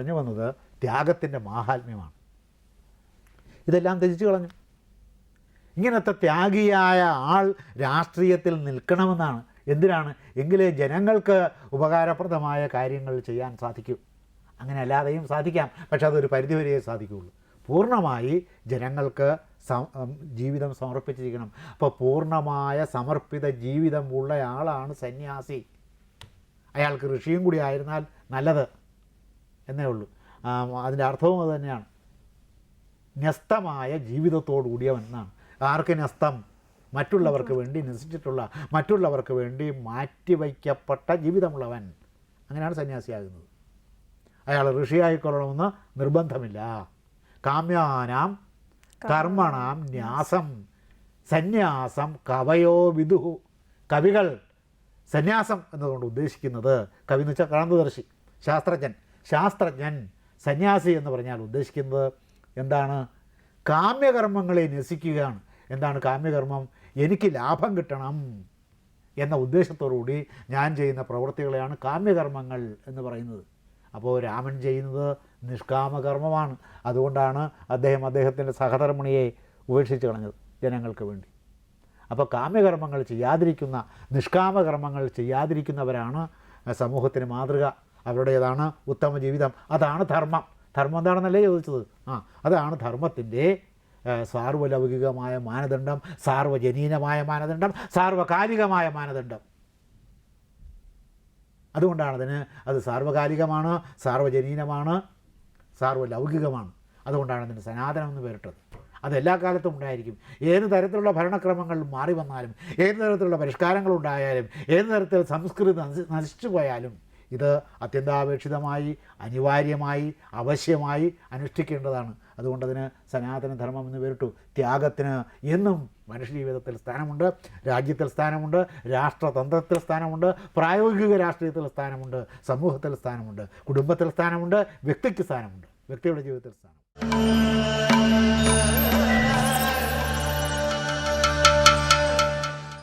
പറഞ്ഞു വന്നത് ത്യാഗത്തിന്റെ മാഹാത്മ്യമാണ്. ഇതെല്ലാം ത്യജിച്ചു കളഞ്ഞു. ഇങ്ങനത്തെ ത്യാഗിയായ ആൾ രാഷ്ട്രീയത്തിൽ നിൽക്കണമെന്നാണ്. എന്തിനാണ്? എങ്കിലേ ജനങ്ങൾക്ക് ഉപകാരപ്രദമായ കാര്യങ്ങൾ ചെയ്യാൻ സാധിക്കൂ. അങ്ങനെ അല്ലാതെയും സാധിക്കാം. പക്ഷെ അതൊരു പരിധിവരെയേ സാധിക്കുകയുള്ളൂ. പൂർണമായി ജനങ്ങൾക്ക് ജീവിതം സമർപ്പിച്ചിരിക്കണം. അപ്പോൾ പൂർണമായ സമർപ്പിത ജീവിതം ഉള്ളയാളാണ് സന്യാസി. അയാൾക്ക് ഋഷിയും കൂടി ആയിരുന്നാൽ നല്ലത്. എന്നേ ഉള്ളൂ. അതിന്റെ അർത്ഥവും അത് തന്നെയാണ്. ന്യസ്തമായ ജീവിതത്തോടുകൂടിയവൻ എന്നാണ്. ആർക്ക് ന്യസ്തം? മറ്റുള്ളവർക്ക് വേണ്ടി നശിച്ചിട്ടുള്ള മറ്റുള്ളവർക്ക് വേണ്ടി മാറ്റിവയ്ക്കപ്പെട്ട ജീവിതമുള്ളവൻ. അങ്ങനെയാണ് സന്യാസിയാകുന്നത്. അയാൾ ഋഷിയായിക്കൊള്ളണമെന്ന് നിർബന്ധമില്ല. കാമ്യാനാം കർമ്മണാം ന്യാസം സന്യാസം കവയോ വിദുഹു. കവികൾ സന്യാസം എന്നതുകൊണ്ട് ഉദ്ദേശിക്കുന്നത് കവി എന്ന് വെച്ചാൽ ക്രാന്തദർശി ശാസ്ത്രജ്ഞൻ. ശാസ്ത്രജ്ഞൻ സന്യാസി എന്ന് പറഞ്ഞാൽ ഉദ്ദേശിക്കുന്നത് എന്താണ്? കാമ്യകർമ്മങ്ങളെ നസിക്കുകയാണ് എന്താണ് കാമ്യകർമ്മം? എനിക്ക് ലാഭം കിട്ടണം എന്ന ഉദ്ദേശത്തോടുകൂടി ഞാൻ ചെയ്യുന്ന പ്രവൃത്തികളെയാണ് കാമ്യകർമ്മങ്ങൾ എന്ന് പറയുന്നത്. അപ്പോൾ രാമൻ ചെയ്യുന്നത് നിഷ്കാമകർമ്മമാണ്. അതുകൊണ്ടാണ് അദ്ദേഹം അദ്ദേഹത്തിന്റെ സഹധർമ്മിണിയെ ഉപേക്ഷിച്ച് കളഞ്ഞത് ജനങ്ങൾക്ക് വേണ്ടി. അപ്പോൾ കാമ്യകർമ്മങ്ങൾ ചെയ്യാതിരിക്കുന്ന നിഷ്കാമകർമ്മങ്ങൾ ചെയ്യാതിരിക്കുന്നവരാണ് സമൂഹത്തിന് മാതൃക അവരുടേതാണ് ഉത്തമ ജീവിതം. അതാണ് ധർമ്മം. ധർമ്മം എന്താണെന്നല്ലേ ചോദിച്ചത്? ആ അതാണ് ധർമ്മത്തിന്റെ സാർവലൗകികമായ മാനദണ്ഡം സാർവജനീനമായ മാനദണ്ഡം സാർവകാലികമായ മാനദണ്ഡം. അതുകൊണ്ടാണ് അതിന് അത് സാർവകാലികമാണ് സാർവജനീനമാണ് സാർവലൗകികമാണ്. അതുകൊണ്ടാണ് അതിന് സനാതനം എന്ന് പേരിട്ടത്. അതെല്ലാ കാലത്തും ഉണ്ടായിരിക്കും. ഏത് തരത്തിലുള്ള ഭരണക്രമങ്ങൾ മാറി വന്നാലും ഏത് തരത്തിലുള്ള പരിഷ്കാരങ്ങൾ ഉണ്ടായാലും ഏത് തരത്തിൽ സംസ്കൃതി നശിച്ചു പോയാലും ഇത് അത്യന്താപേക്ഷിതമായി അനിവാര്യമായി അവശ്യമായി അനുഷ്ഠിക്കേണ്ടതാണ്. അതുകൊണ്ട് അതിന് സനാതന ധർമ്മം എന്ന് പേരിട്ടു. ത്യാഗത്തിന് എന്നും മനുഷ്യജീവിതത്തിൽ സ്ഥാനമുണ്ട് രാജ്യത്തിൽ സ്ഥാനമുണ്ട് രാഷ്ട്രതന്ത്രത്തിൽ സ്ഥാനമുണ്ട് പ്രായോഗിക രാഷ്ട്രീയത്തിൽ സ്ഥാനമുണ്ട് സമൂഹത്തിൽ സ്ഥാനമുണ്ട് കുടുംബത്തിൽ സ്ഥാനമുണ്ട് വ്യക്തിക്ക് സ്ഥാനമുണ്ട് വ്യക്തിയുടെ ജീവിതത്തിൽ സ്ഥാനം